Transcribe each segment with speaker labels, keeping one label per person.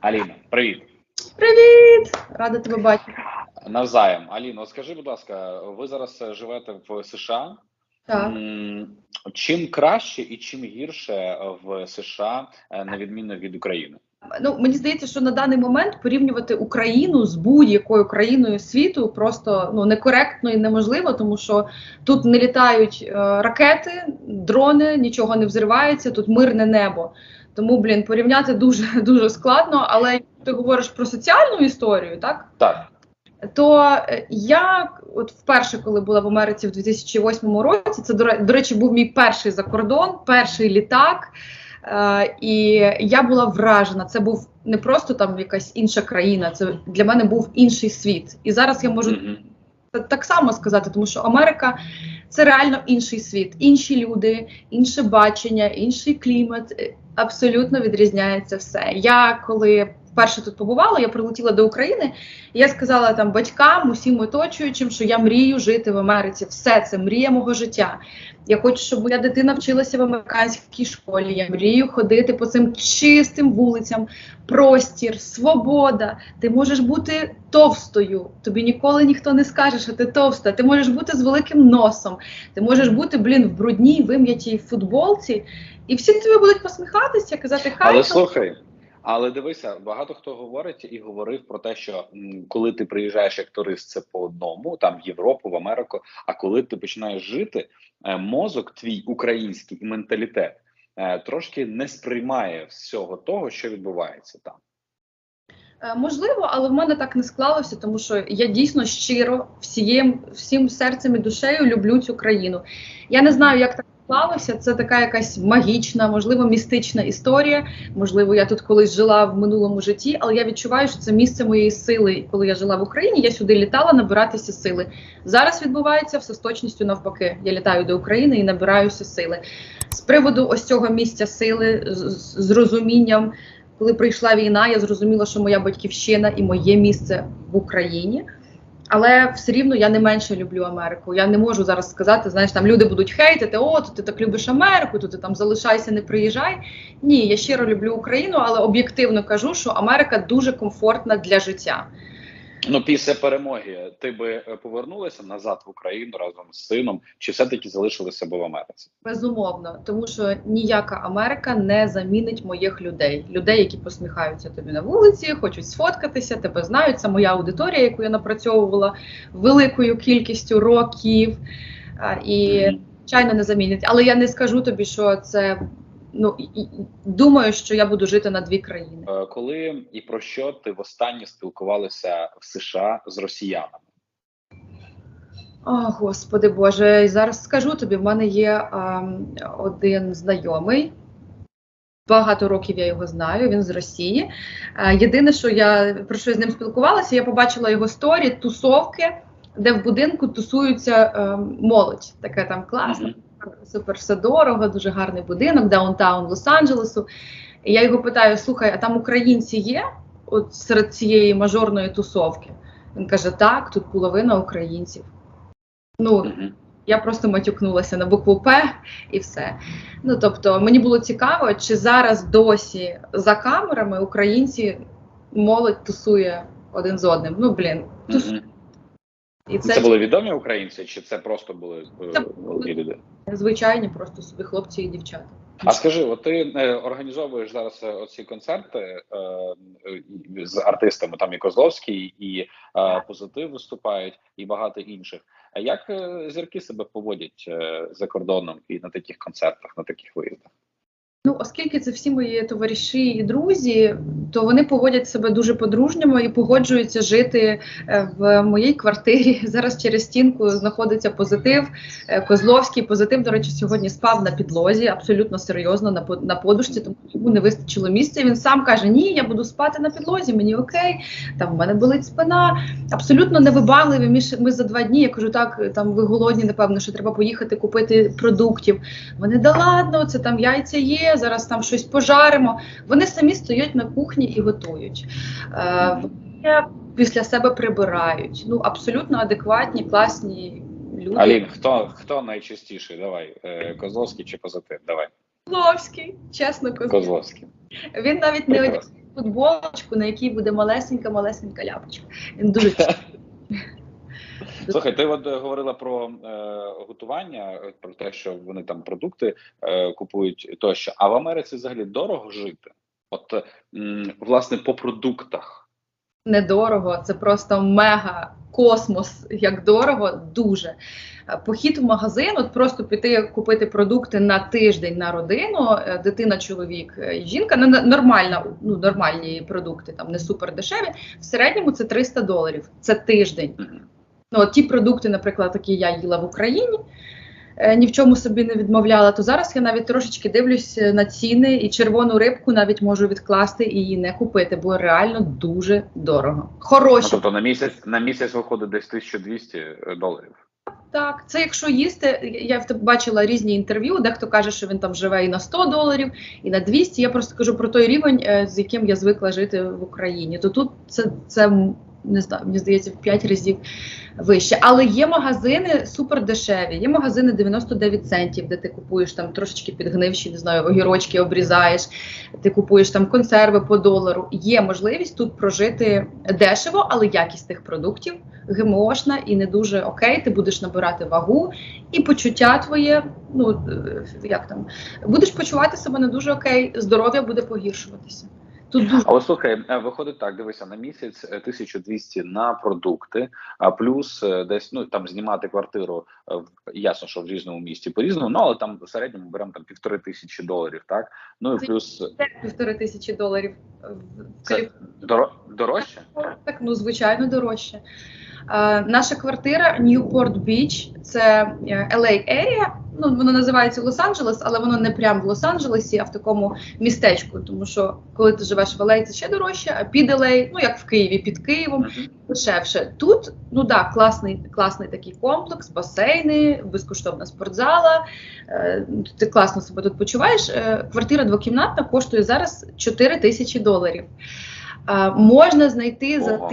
Speaker 1: Аліна, привіт.
Speaker 2: Привіт! Рада тебе бачити.
Speaker 1: Навзаєм. Аліно, скажи, будь ласка, ви зараз е, живете в США.
Speaker 2: Так.
Speaker 1: Чим краще і чим гірше в США, е, на відміну від України?
Speaker 2: Ну мені здається, що на даний момент порівнювати Україну з будь-якою країною світу просто ну некоректно і неможливо, тому що тут не літають е, ракети, дрони, нічого не взривається, тут мирне небо. Тому, блін, порівняти дуже дуже складно. Але якщо ти говориш про соціальну історію, так
Speaker 1: Так.
Speaker 2: то е, я от вперше, коли була в Америці в 2008 році, це до, речі, був мій перший закордон, перший літак. Е, і я була вражена. Це був не просто там якась інша країна, це для мене був інший світ. І зараз я можу так само сказати, тому що Америка це реально інший світ, інші люди, інше бачення, інший клімат. Абсолютно відрізняється все. Я коли вперше тут побувала, я прилетіла до України, і я сказала там батькам, усім оточуючим, що я мрію жити в Америці. Все це мрія мого життя. Я хочу, щоб моя дитина вчилася в американській школі. Я мрію ходити по цим чистим вулицям, простір, свобода. Ти можеш бути товстою. Тобі ніколи ніхто не скаже, що ти товста. Ти можеш бути з великим носом. Ти можеш бути, блін, в брудній вим'ятій футболці, і всі тобі будуть посміхатися, казати хай.
Speaker 1: Але слухай, але дивися, багато хто говорить і говорив про те, що м, коли ти приїжджаєш як турист, це по одному, там в Європу, в Америку. А коли ти починаєш жити, е, мозок твій український і менталітет е, трошки не сприймає всього того, що відбувається там.
Speaker 2: Е, Можливо, але в мене так не склалося, тому що я дійсно щиро всієм всім серцем і душею люблю цю країну. Я не знаю, як так склалося. Це така якась магічна, можливо, містична історія. Можливо, я тут колись жила в минулому житті, але я відчуваю, що це місце моєї сили. Коли я жила в Україні, я сюди літала набиратися сили. Зараз відбувається все з точністю навпаки. Я літаю до України і набираюся сили. З приводу ось цього місця сили, з, розумінням коли прийшла війна, я зрозуміла, що моя батьківщина і моє місце в Україні. Але все рівно я не менше люблю Америку. Я не можу зараз сказати, знаєш, там люди будуть хейтити, о, то ти так любиш Америку, то ти там залишайся, не приїжджай. Ні, я щиро люблю Україну, але об'єктивно кажу, що Америка дуже комфортна для життя.
Speaker 1: Ну, після перемоги ти би е, повернулася назад в Україну разом з сином, чи все-таки залишилися б в Америці?
Speaker 2: Безумовно, тому що ніяка Америка не замінить моїх людей, людей, які посміхаються тобі на вулиці, хочуть сфоткатися, тебе знають. Це моя аудиторія, яку я напрацьовувала великою кількістю років. І звичайно не замінить. Але я не скажу тобі, що це ну і- і- думаю, що я буду жити на дві країни.
Speaker 1: Е, Коли і про що ти востаннє спілкувалася в США з росіянами?
Speaker 2: О, господи Боже, і зараз скажу тобі: в мене є ем, один знайомий. Багато років я його знаю, він з Росії. Е, єдине, що я про що я з ним спілкувалася, я побачила його сторі, тусовки, де в будинку тусуються ем, молодь. Таке там класно,
Speaker 1: Мгм.
Speaker 2: Супер все дорого, дуже гарний будинок, даунтаун Лос-Анджелесу. І я його питаю: слухай, а там українці є от серед цієї мажорної тусовки? Він каже: так, тут половина українців. Ну, я просто матюкнулася на букву П і все. Ну тобто, мені було цікаво, чи зараз досі за камерами українці молодь тусує один з одним. Ну блін, тус... І
Speaker 1: Це,
Speaker 2: це,
Speaker 1: були відомі українці, чи це просто були е,
Speaker 2: Це
Speaker 1: молоді люди?
Speaker 2: звичайні просто собі хлопці і дівчата.
Speaker 1: А скажи, от ти е, організовуєш зараз е, оці концерти е, е, з артистами, там і Козловський, і е, Позитив виступають, і багато інших. А як е, зірки себе поводять е, за кордоном і на таких концертах, на таких виїздах?
Speaker 2: Ну, оскільки це всі мої товариші і друзі, то вони поводять себе дуже по-дружньому і погоджуються жити е, в моїй квартирі. Зараз через стінку знаходиться позитив. Е, Козловський позитив, до речі, сьогодні спав на підлозі, абсолютно серйозно на по- подушці, тому йому не вистачило місця. Він сам каже: Ні, я буду спати на підлозі, мені окей. Там в мене болить спина. Абсолютно невибагливі. Ми за два дні. Я кажу, так там ви голодні, напевно, що треба поїхати купити продуктів. Вони да ладно, це там яйця є, зараз там щось пожаримо. Вони самі стоять на кухні і готують. Е, вони після себе прибирають. Ну абсолютно адекватні, класні люди.
Speaker 1: Алін, хто хто найчастіший? Давай, е, Козловський чи Позитив? Давай.
Speaker 2: Козловський, чесно Козловський.
Speaker 1: Козловський.
Speaker 2: Він навіть не одягає футболочку, на якій буде малесенька, малесенька ляпочка. Він дуже
Speaker 1: Слухай, ти от е, говорила про е, готування, е, про те, що вони там продукти е, купують тощо. А в Америці взагалі дорого жити? От м, власне по продуктах.
Speaker 2: недорого, це просто мега космос, як дорого, дуже. Е, Похід в магазин, от просто піти купити продукти на тиждень на родину, дитина, чоловік і жінка, ну, на- нормальна, ну, нормальні продукти, там не супер дешеві. В середньому це 300 доларів. Це тиждень. Ну, от ті продукти, наприклад, які я їла в Україні, е, ні в чому собі не відмовляла, то зараз я навіть трошечки дивлюсь е, на ціни і червону рибку навіть можу відкласти і її не купити, бо реально дуже дорого.
Speaker 1: Ну,
Speaker 2: Хороші.
Speaker 1: тобто на місяць на місяць виходить десь 1200 доларів.
Speaker 2: Так, це якщо їсти, я бачила різні інтерв'ю, дехто каже, що він там живе і на 100 доларів, і на 200. Я просто кажу про той рівень, е, з яким я звикла жити в Україні. То тут це, це не знаю, мені здається, в 5 разів вище. Але є магазини супер дешеві, є магазини 99 центів, де ти купуєш там трошечки підгнивші, не знаю, огірочки обрізаєш, ти купуєш там консерви по долару. Є можливість тут прожити дешево, але якість тих продуктів ГМОшна і не дуже окей. Ти будеш набирати вагу, і почуття твоє, ну е, як там, будеш почувати себе не дуже окей, здоров'я буде погіршуватися. Тут дуже
Speaker 1: А от слухай, е, виходить так, дивися, на місяць е, 1200 на продукти, а плюс е, десь ну там знімати квартиру, е, ясно, що в різному місті по-різному, ну але там в середньому беремо там півтори тисячі доларів, так? Ну і
Speaker 2: Це-
Speaker 1: плюс
Speaker 2: півтори тисячі доларів
Speaker 1: це доро- дорожче?
Speaker 2: Так, ну звичайно, дорожче. Е, наша квартира Newport Beach, це е, LA Area, Ну воно називається Лос-Анджелес, але воно не прямо в Лос-Анджелесі, а в такому містечку. Тому що коли ти живеш в LA, це ще дорожче, а під LA, ну як в Києві, під Києвом, дешевше. Тут ну да, класний, класний такий комплекс, басейни, безкоштовна спортзала. Е, ти класно себе тут почуваєш. Е, квартира двокімнатна коштує зараз 4 тисячі доларів. Е, можна знайти за
Speaker 1: Ого.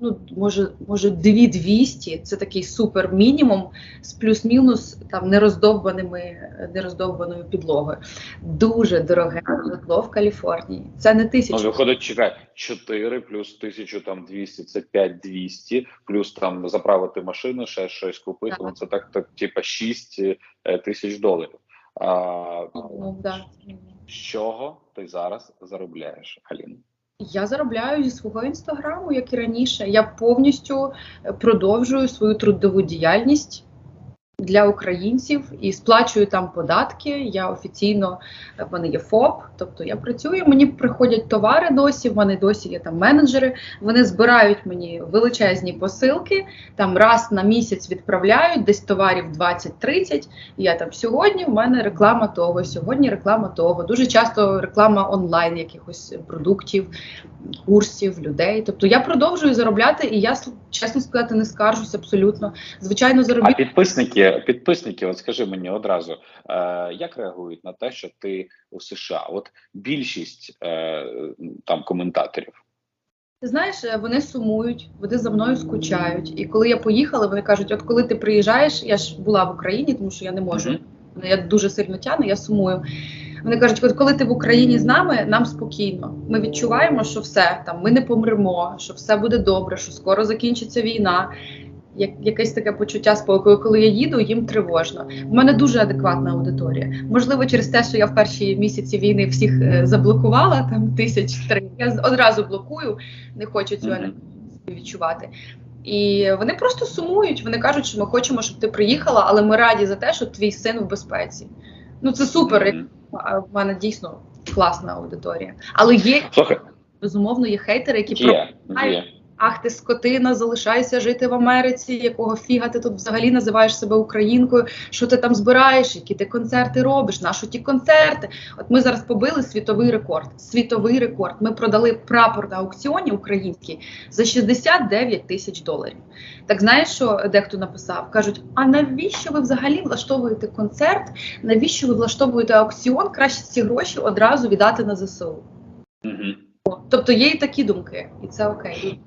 Speaker 2: Ну, може, може, 2200, це такий супер мінімум з плюс-мінус там нероздовбаними, нероздовбаною підлогою. Дуже дороге житло в Каліфорнії. Це не
Speaker 1: Ну, виходить, чекай, 4 плюс 1200, там 200, це 5200, плюс там заправити машину, ще щось купити,
Speaker 2: Так.
Speaker 1: ну це так, так типа 6 е, тисяч доларів. А,
Speaker 2: Ну, да.
Speaker 1: з чого ти зараз заробляєш, Аліна?
Speaker 2: Я заробляю зі свого інстаграму, як і раніше. Я повністю е, продовжую свою трудову діяльність для українців і сплачую там податки. Я офіційно е, в мене є ФОП, тобто я працюю. Мені приходять товари досі. В мене досі є там менеджери. Вони збирають мені величезні посилки. Там раз на місяць відправляють десь товарів 20-30. І Я там сьогодні в мене реклама того, сьогодні реклама того. Дуже часто реклама онлайн якихось продуктів, курсів, людей. Тобто я продовжую заробляти, і я чесно сказати не скаржусь абсолютно. Звичайно,
Speaker 1: А
Speaker 2: заробіть.
Speaker 1: Підписники, підписники, от скажи мені одразу, е, як реагують на те, що ти у США? От більшість е, там коментаторів.
Speaker 2: Ти знаєш, е, вони сумують, вони за мною скучають. І коли я поїхала, вони кажуть: от коли ти приїжджаєш, я ж була в Україні, тому що я не можу.
Speaker 1: Мгм.
Speaker 2: Я дуже сильно тягну, я сумую. Вони кажуть, от коли ти в Україні з нами, нам спокійно. Ми відчуваємо, що все там, ми не помремо, що все буде добре, що скоро закінчиться війна. Як якесь таке почуття спокою, коли я їду, їм тривожно. У мене дуже адекватна аудиторія. Можливо, через те, що я в перші місяці війни всіх е, заблокувала, там тисяч три. Я одразу блокую, не хочу цього
Speaker 1: Мгм.
Speaker 2: не відчувати. І вони просто сумують. Вони кажуть, що ми хочемо, щоб ти приїхала, але ми раді за те, що твій син в безпеці. Ну це супер.
Speaker 1: Мгм.
Speaker 2: А в мене дійсно класна аудиторія. Але є
Speaker 1: Слухай,
Speaker 2: безумовно є хейтери, які про
Speaker 1: є, є.
Speaker 2: Ах, ти скотина, залишайся жити в Америці. Якого фіга ти тут взагалі називаєш себе українкою? Що ти там збираєш? Які ти концерти робиш? Нащо ті концерти? От ми зараз побили світовий рекорд. Світовий рекорд. Ми продали прапор на аукціоні український за 69 тисяч доларів. Так знаєш, що дехто написав? кажуть: а навіщо ви взагалі влаштовуєте концерт? Навіщо ви влаштовуєте аукціон? Краще ці гроші одразу віддати на ЗСУ.
Speaker 1: Мгм.
Speaker 2: Тобто є і такі думки, і це окей.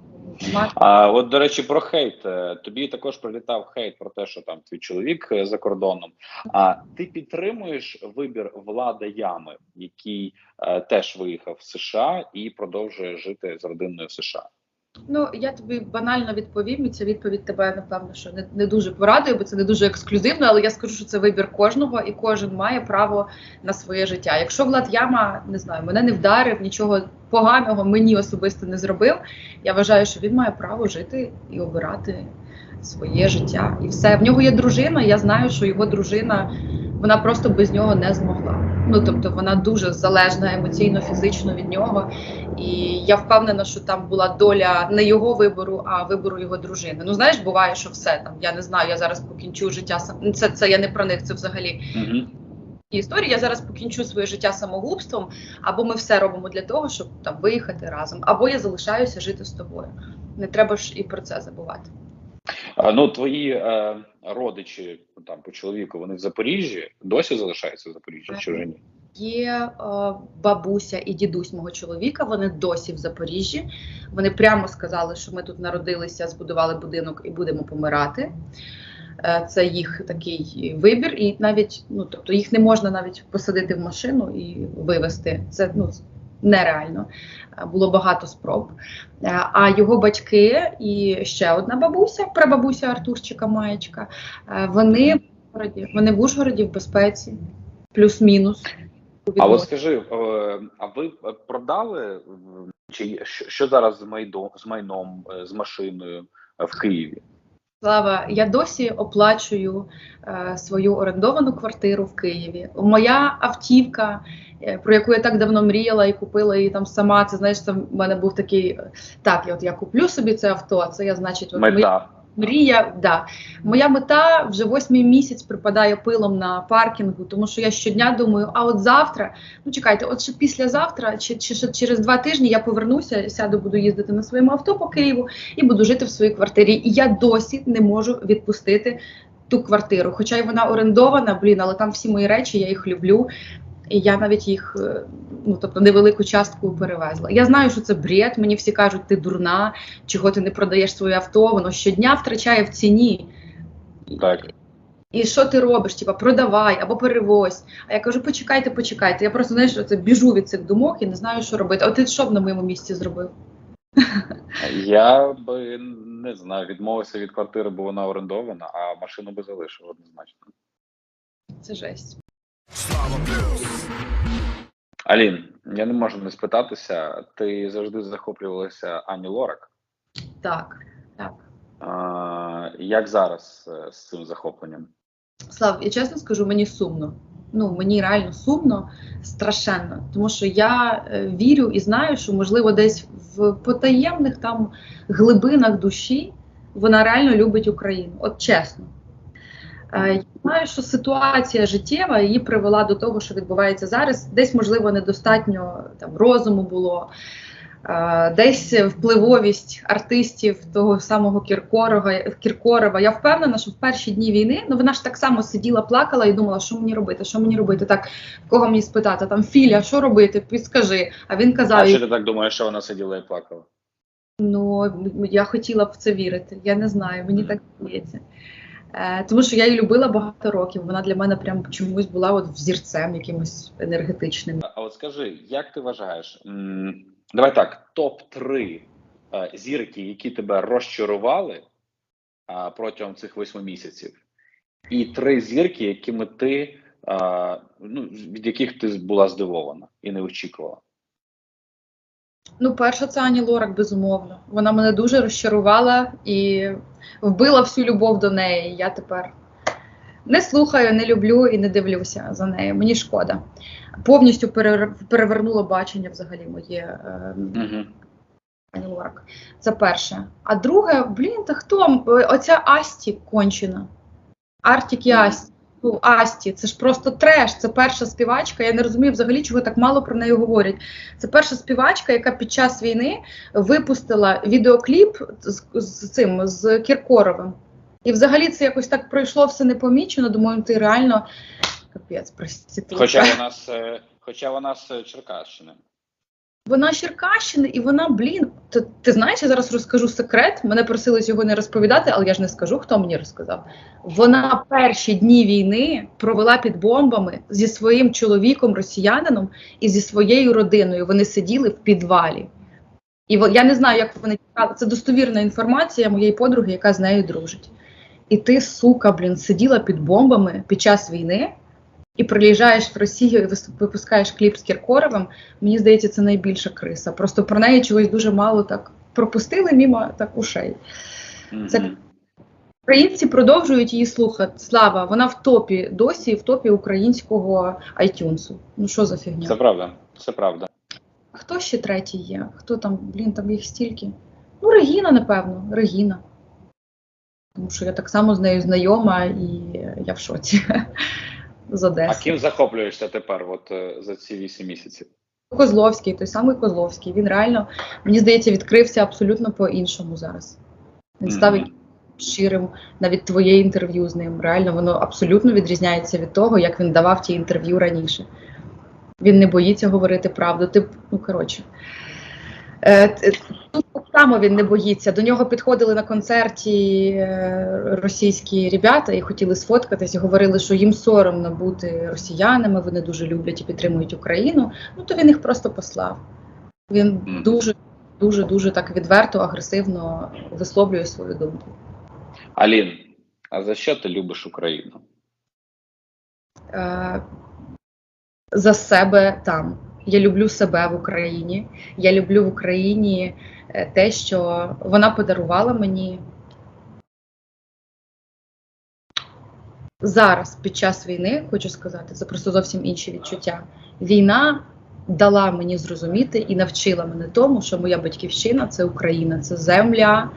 Speaker 1: А от до речі, про хейт. Е, Тобі також прилітав хейт про те, що там твій чоловік е, за кордоном. А ти підтримуєш вибір влада ями, який е, теж виїхав в США і продовжує жити з родиною в США.
Speaker 2: Ну я тобі банально відповім, і ця відповідь тебе напевно, що не, не дуже порадує, бо це не дуже ексклюзивно, але я скажу, що це вибір кожного, і кожен має право на своє життя. Якщо Влад Яма не знаю, мене не вдарив, нічого поганого мені особисто не зробив. Я вважаю, що він має право жити і обирати своє життя. І все в нього є дружина. Я знаю, що його дружина вона просто без нього не змогла. Ну тобто вона дуже залежна емоційно, фізично від нього. І я впевнена, що там була доля не його вибору, а вибору його дружини. Ну знаєш, буває, що все там. Я не знаю, я зараз покінчу життя сам. Це це я не про них, це взагалі
Speaker 1: Угу.
Speaker 2: історія. Я зараз покінчу своє життя самогубством, або ми все робимо для того, щоб там виїхати разом, або я залишаюся жити з тобою. Не треба ж і про це забувати.
Speaker 1: Ну твої е, родичі там по чоловіку, вони в Запоріжжі досі залишаються в Запоріжжі чи вже ні?
Speaker 2: Є е, бабуся і дідусь мого чоловіка. Вони досі в Запоріжжі. Вони прямо сказали, що ми тут народилися, збудували будинок і будемо помирати. Е, це їх такий вибір, і навіть ну тобто їх не можна навіть посадити в машину і вивезти. Це ну нереально. Е, Було багато спроб. Е, А його батьки і ще одна бабуся, прабабуся Артурчика Маєчка. е, Вони в Ужгороді, вони в Ужгороді в безпеці, плюс-мінус.
Speaker 1: А от скажи, а ви продали чи що, зараз з майном, з машиною в Києві?
Speaker 2: Слава, я досі оплачую е, свою орендовану квартиру в Києві. Моя автівка, е, про яку я так давно мріяла і купила її там сама. Це знаєш, це в мене був такий е, так. Я от я куплю собі це авто. Це я, значить, от
Speaker 1: Мета.
Speaker 2: Мрія. Да. Моя мета вже восьмий місяць припадає пилом на паркінгу, тому що я щодня думаю, а от завтра, ну чекайте, от ще післязавтра, чи, чи ще через два тижні я повернуся, сяду, буду їздити на своєму авто по Києву і буду жити в своїй квартирі. І я досі не можу відпустити ту квартиру. Хоча й вона орендована, блін, але там всі мої речі, я їх люблю. І я навіть їх, е, ну тобто невелику частку перевезла. Я знаю, що це бред. Мені всі кажуть, ти дурна, чого ти не продаєш своє авто, воно щодня втрачає в ціні.
Speaker 1: Так.
Speaker 2: І що ти робиш? Типа продавай або перевозь. А я кажу, почекайте, почекайте. Я просто знаєш, це біжу від цих думок і не знаю, що робити. А ти що б на моєму місці зробив?
Speaker 1: Я би не знаю, відмовився від квартири, бо вона орендована, а машину би залишив однозначно.
Speaker 2: Це жесть.
Speaker 1: Алін, я не можу не спитатися. Ти завжди захоплювалася Ані Лорак.
Speaker 2: Так, так.
Speaker 1: А, як зараз е, з цим захопленням?
Speaker 2: Слав, я чесно скажу, мені сумно. Ну мені реально сумно, страшенно, тому що я е, вірю і знаю, що можливо десь в потаємних там глибинах душі вона реально любить Україну. От чесно. Е, я знаю, що ситуація життєва її привела до того, що відбувається зараз. Десь, можливо, недостатньо там розуму було. Е, Десь впливовість артистів того самого Кіркорова, Кіркорова. Я впевнена, що в перші дні війни ну вона ж так само сиділа, плакала і думала, що мені робити, що мені робити. Так кого мені спитати? Там Філя, що робити? Підскажи. А він казав:
Speaker 1: А що ти так думаєш, що вона сиділа і плакала?
Speaker 2: Ну я хотіла б в це вірити. Я не знаю, мені так здається. Е, тому що я її любила багато років. Вона для мене прям чомусь була от взірцем якимось енергетичним.
Speaker 1: А от скажи, як ти вважаєш? Давай так, топ-3 е, зірки, які тебе розчарували протягом цих восьми місяців, і три зірки, якими ти ну, від яких ти була здивована і не очікувала.
Speaker 2: Ну, перша це Ані Лорак, безумовно. Вона мене дуже розчарувала і вбила всю любов до неї. Я тепер не слухаю, не люблю і не дивлюся за нею. Мені шкода. Повністю перевер- перевернуло бачення взагалі моє е. Ані Лорак. Це перше. А друге, блін, та хто? Оця Асті кончена. Артік і Асті. Ну, Асті, це ж просто треш. Це перша співачка. Я не розумію взагалі, чого так мало про неї говорять. Це перша співачка, яка під час війни випустила відеокліп з, з цим з Кіркоровим. І взагалі це якось так пройшло все непомічено. Думаю, ти реально капець проституція.
Speaker 1: Хоча вона з е, хоча вона з Черкащини.
Speaker 2: Вона Черкащини, і вона, блін, ти, ти знаєш, я зараз розкажу секрет. Мене просили цього не розповідати, але я ж не скажу, хто мені розказав. Вона перші дні війни провела під бомбами зі своїм чоловіком, росіянином, і зі своєю родиною. Вони сиділи в підвалі. І я не знаю, як вони тікали. Це достовірна інформація моєї подруги, яка з нею дружить. І ти, сука, блін, сиділа під бомбами під час війни і приїжджаєш в Росію і випускаєш кліп з Кіркоровим. Мені здається, це найбільша криса. Просто про неї чогось дуже мало так пропустили мімо так ушей. Це- Українці продовжують її слухати. Слава, вона в топі досі, в топі українського iTunes. Ну що за фігня?
Speaker 1: Це правда, це правда.
Speaker 2: Хто ще третій є? Хто там, блін, там їх стільки? Ну, Регіна, напевно, Регіна. Тому що я так само з нею знайома і я в шоці з
Speaker 1: А
Speaker 2: Одеси.
Speaker 1: ким захоплюєшся тепер, от е, за ці вісім місяців?
Speaker 2: Козловський, той самий Козловський. Він реально, мені здається, відкрився абсолютно по-іншому зараз. Він став
Speaker 1: Мгм.
Speaker 2: щирим, навіть твоє інтерв'ю з ним. Реально, воно абсолютно відрізняється від того, як він давав ті інтерв'ю раніше. Він не боїться говорити правду. Ти, ну, коротше. Е, Тут так само він не боїться. До нього підходили на концерті е, російські ребята і хотіли сфоткатись, і говорили, що їм соромно бути росіянами, вони дуже люблять і підтримують Україну. Ну то він їх просто послав. Він дуже, дуже, дуже так відверто, агресивно висловлює свою думку.
Speaker 1: Алін, а за що ти любиш Україну?
Speaker 2: Е, за себе там. Я люблю себе в Україні. Я люблю в Україні е, те, що вона подарувала мені. Зараз, під час війни, хочу сказати, це просто зовсім інші відчуття. Війна дала мені зрозуміти і навчила мене тому, що моя батьківщина це Україна, це земля,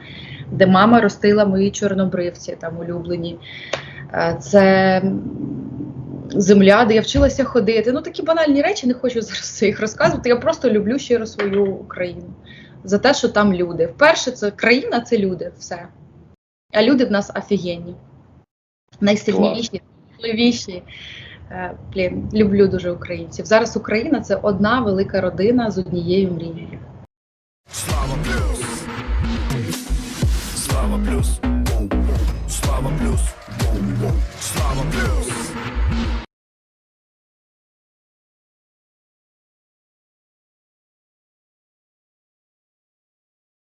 Speaker 2: де мама ростила мої чорнобривці, там улюблені. Е, Це земля, де я вчилася ходити. Ну такі банальні речі, не хочу зараз їх розказувати. Я просто люблю щиро свою Україну за те, що там люди. Вперше це країна, це люди, все. А люди в нас офігенні, найсильніші, найважливіші. Е, Блін, люблю дуже українців. Зараз Україна це одна велика родина з однією мрією.
Speaker 3: Слава плюс. Слава плюс. Слава плюс. Слава плюс.